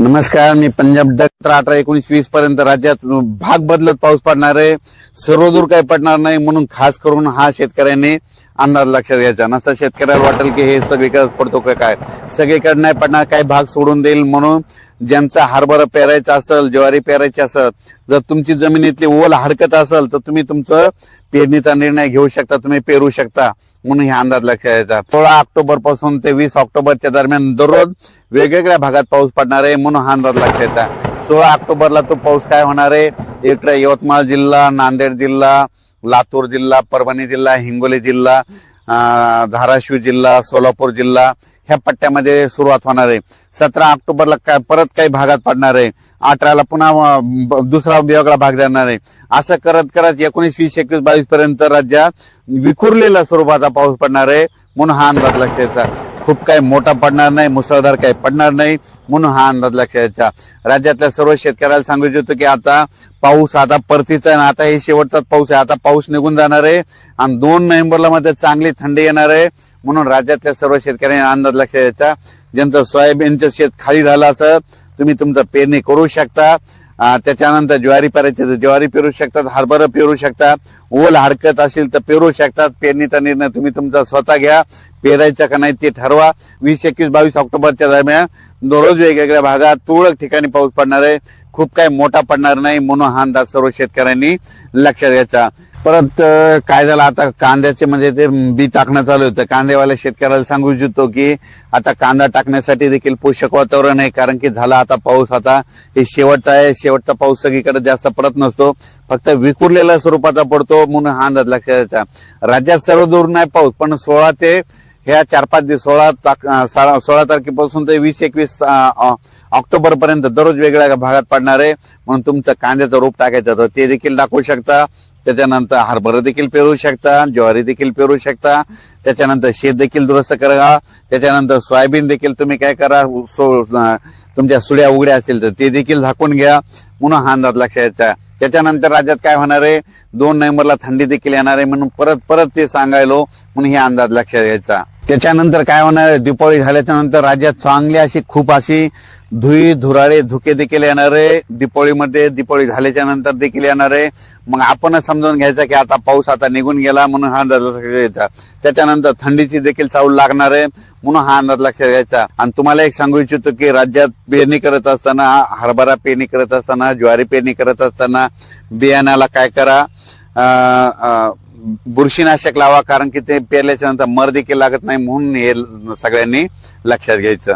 नमस्कार मी पंजाब डक्टर अठरा एकोणीस वीस पर्यंत राज्यात भाग बदलत पाऊस पडणार आहे. सर्वदूर काही पडणार नाही म्हणून खास करून हा शेतकऱ्यांनी अंदाज लक्षात घ्यायचा. नसता शेतकऱ्याला वाटेल की हे सगळीकडे पडतो का काय? सगळीकडे नाही पडणार काही भाग सोडून देईल म्हणून ज्यांचा हरभरा पेरायचा असेल ज्वारी पेरायची असेल जर तुमची जमिनीतली ओल हडकत असेल तर तुम्ही तुमचं पेरणीचा निर्णय घेऊ शकता तुम्ही पेरू शकता म्हणून हे अंदाज लक्षात घ्यायचा. सोळा ऑक्टोबरपासून ते वीस ऑक्टोबरच्या दरम्यान दररोज वेगवेगळ्या भागात पाऊस पडणार आहे म्हणून हा अंदाज लक्षात घ्यायचा. सोळा ऑक्टोबरला तो पाऊस काय होणार आहे? इकडे यवतमाळ जिल्हा नांदेड जिल्हा लातूर जिल्हा परभणी जिल्हा हिंगोली जिल्हा धाराशिव जिल्हा सोलापूर जिल्हा ह्या पट्ट्यामध्ये सुरुवात होणार आहे. सतरा ऑक्टोबरला काय परत काही भागात पडणार आहे. अठराला पुन्हा दुसरा वेगळा भाग जाणार आहे. असं करत करत एकोणीस वीस एकवीस बावीस पर्यंत राज्यात विखुरलेला स्वरूपाचा पाऊस पडणार आहे म्हणून हा अंदाज लक्षात खूप काही मोठा पडणार नाही मुसळधार काही पडणार नाही. म्हणून हा अंदाज लक्षात राज्यातल्या सर्व शेतकऱ्याला सांगू इच्छितो की आता पाऊस आता परतीचा आहे आता हे शेवटचाच पाऊस आहे. आता पाऊस निघून जाणार आहे आणि दोन नोव्हेंबरला मध्ये चांगली थंडी येणार आहे. म्हणून राज्यातल्या सर्व शेतकऱ्यांनी अंदाज लक्षात घ्यायचा ज्यांचं सोयाबीनचं शेत खाली झालं असं तुम्ही तुमचं पेरणी करू शकता. त्याच्यानंतर ज्वारी पेरायची तर ज्वारी पेरू शकतात हरभरा पेरू शकतात ओल हडकत असेल तर पेरू शकतात. पेरणीचा निर्णय तुम्ही तुमचा स्वतः घ्या. पेरायचा का नाही ते ठरवा. वीस एकवीस बावीस ऑक्टोबरच्या दरम्यान दररोज वेगवेगळ्या भागात तुरळक ठिकाणी पाऊस पडणार आहे. खूप काही मोठा पडणार नाही म्हणून हा अंदाज सर्व शेतकऱ्यांनी लक्षात घ्यायचा. परत काय झालं आता कांद्याचे म्हणजे ते बी टाकणं चालू होतं. कांदेवाल्या शेतकऱ्याला सांगू इच्छितो की आता कांदा टाकण्यासाठी देखील पोषक वातावरण आहे कारण की झाला आता पाऊस आता. हे शेवटचा आहे शेवटचा पाऊस सगळीकडे जास्त पडत नसतो. फक्त विखुरलेल्या स्वरूपाचा पडतो म्हणून हा अंदाज लक्षात घ्यायचा. राज्यात सर्व दूर नाही पाऊस पण सोळा ते ह्या चार पाच दिवस सोळा सोळा तारखेपासून ते वीस एकवीस ऑक्टोबर पर्यंत दररोज वेगळ्या भागात पडणार आहे. म्हणून तुमचं कांद्याचं रोप टाकायचं तर ते देखील दाखवू शकता. त्याच्यानंतर हरभरा देखील पेरू शकता ज्वारी देखील पेरू शकता. त्याच्यानंतर शेत देखील दुरुस्त करा. त्याच्यानंतर सोयाबीन देखील तुम्ही काय करा सो- तुमच्या सुड्या उघड्या असतील तर ते देखील झाकून घ्या. म्हणून हा अंदाज लक्षात यायचा त्याच्यानंतर राज्यात काय होणार आहे? दोन नोव्हेंबरला थंडी देखील येणार आहे म्हणून परत परत ते सांगायलो म्हणून हे अंदाज लक्षात घ्यायचा. त्याच्यानंतर काय होणार आहे? झाल्याच्यानंतर राज्यात चांगली अशी खूप अशी धुई धुराळे धुके देखील येणार आहे. दीपावलीमध्ये दीपावली झाल्याच्यानंतर देखील येणार आहे. मग आपणच समजून घ्यायचा की आता पाऊस आता निघून गेला म्हणून हा अंदाज लक्षात घ्यायचा. त्याच्यानंतर थंडीची देखील चावल लागणार आहे म्हणून हा अंदाज लक्षात घ्यायचा. आणि तुम्हाला एक सांगू इच्छितो की राज्यात पेरणी करत असताना हरभरा पेरणी करत असताना ज्वारी पेरणी करत असताना बियाण्याला काय करा? बुरशीनाशक लावा कारण की ते पेरल्याच्या नंतर मर देखील लागत नाही म्हणून हे सगळ्यांनी लक्षात घ्यायचं.